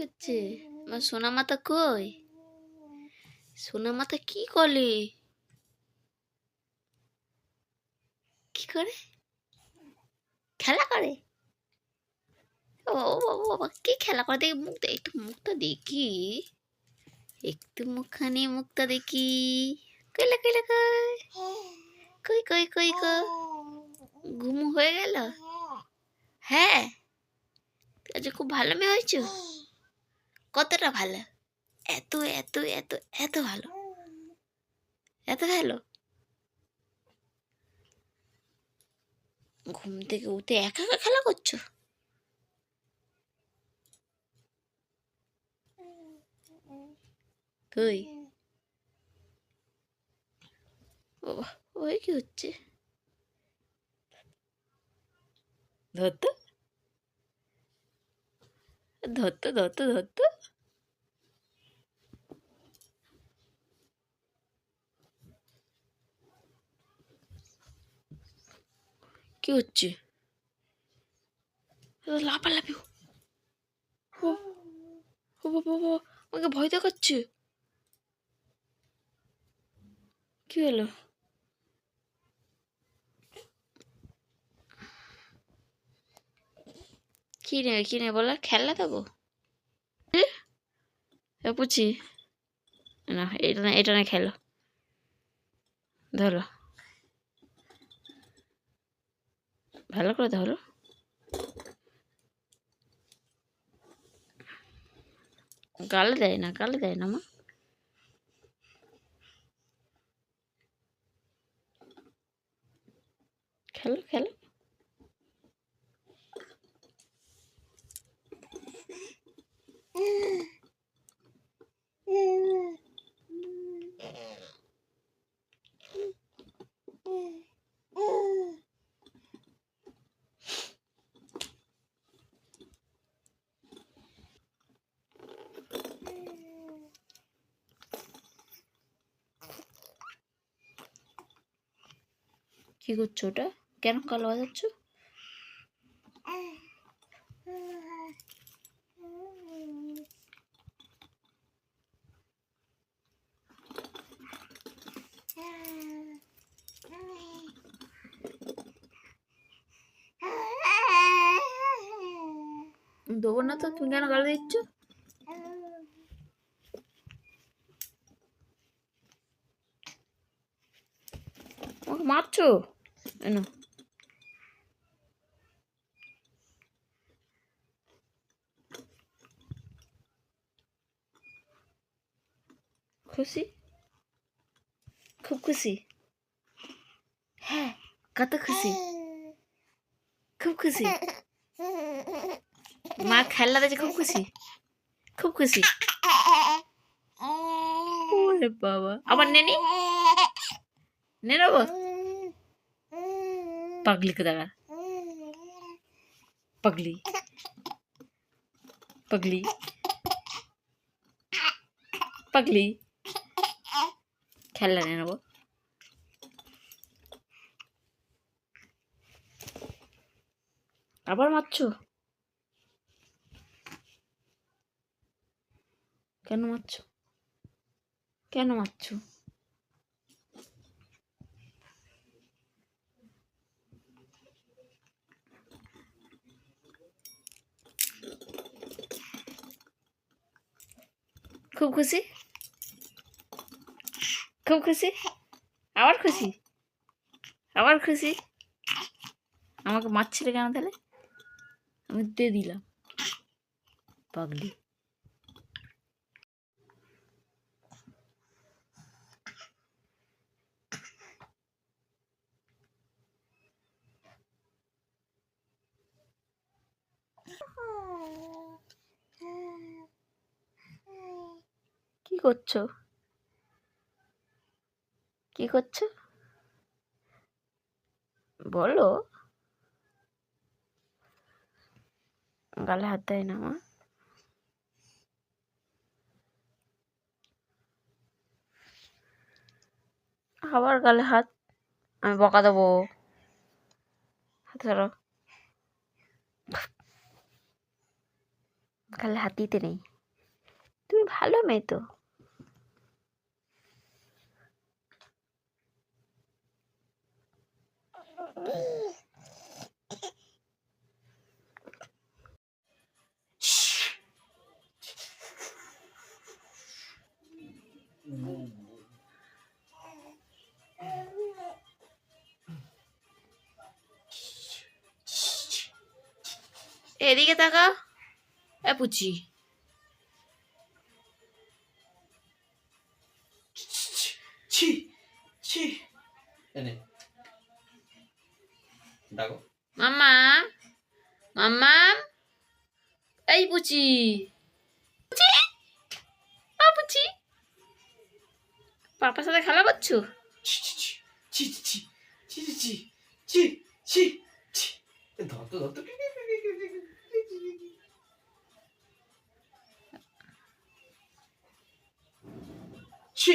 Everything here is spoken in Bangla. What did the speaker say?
হচ্ছে? আমার সোনা মাতা কই? সোনা মাতা কি করে? কি করে? খেলা করে? ও বাবা কি খেলা করে? দেখি মুখ একটু মুখটা দেখি। একটু মুখখানি মুখটা দেখি। কইলা কইলা কই কই? কই কই কই ঘুম হয়ে গেল? হ্যাঁ? আজ খুব ভালো মেয়ে হয়েছো? কতটা ভালো? এত এত এত এত ভালো। এত ভালো? ঘুম থেকে উঠে একা একা খেলা করছ? কই বাবা, ওই কি হচ্ছে? ধরতো? ধরতো ধরতো ধরতো? কি হচ্ছে? লাফালাফি ও বাবা আমাকে ভয় দেখাচ্ছে। কি হলো? কি নেবে কি নেবে বলো খেলনা দেবো? পুচি। না, এটা না এটা না খেলো। ধরো। ভালো করে ধরো। গালে দেয় না গালে দেয় না মা। খেলো খেলো। কি করছ ওটা? কেন কালো বাজাচ্ছ? দেবো না তো তুমি কেন গালি দিচ্ছ? মারছো? এনো খুশি খুব খুশি হ্যাঁ কত খুশি খুব খুশি মা খেলনা দেখে খুব খুশি খুব খুশি ওরে বাবা আবার নেনি নেব পাগলি কোথাকার? পাগলি। পাগলি। পাগলি। খেলনা নিয়ে নেব। আবার মারছো? কেন মারছো? কেন মারছো? খুব খুশি? খুব খুশি? আবার খুশি? আবার খুশি? আমাকে মারছিলে কেন তাহলে আমি দিয়ে দিলাম। পাগলি। কি করছ? কি করছ? বলো। গালে হাত দেয় না মা। আবার গালে হাত। আমি বকা দেবো। হাত ধরো। গালে হাত দিতে নেই। তুমি ভালো মেয়ে তো। এদিকে তাকাও এ পুচি। ছি ছি। এনে। ডাকো। মাম্মা মাম্মা এই পুচি। পাপার সাথে খেলা করছ ছি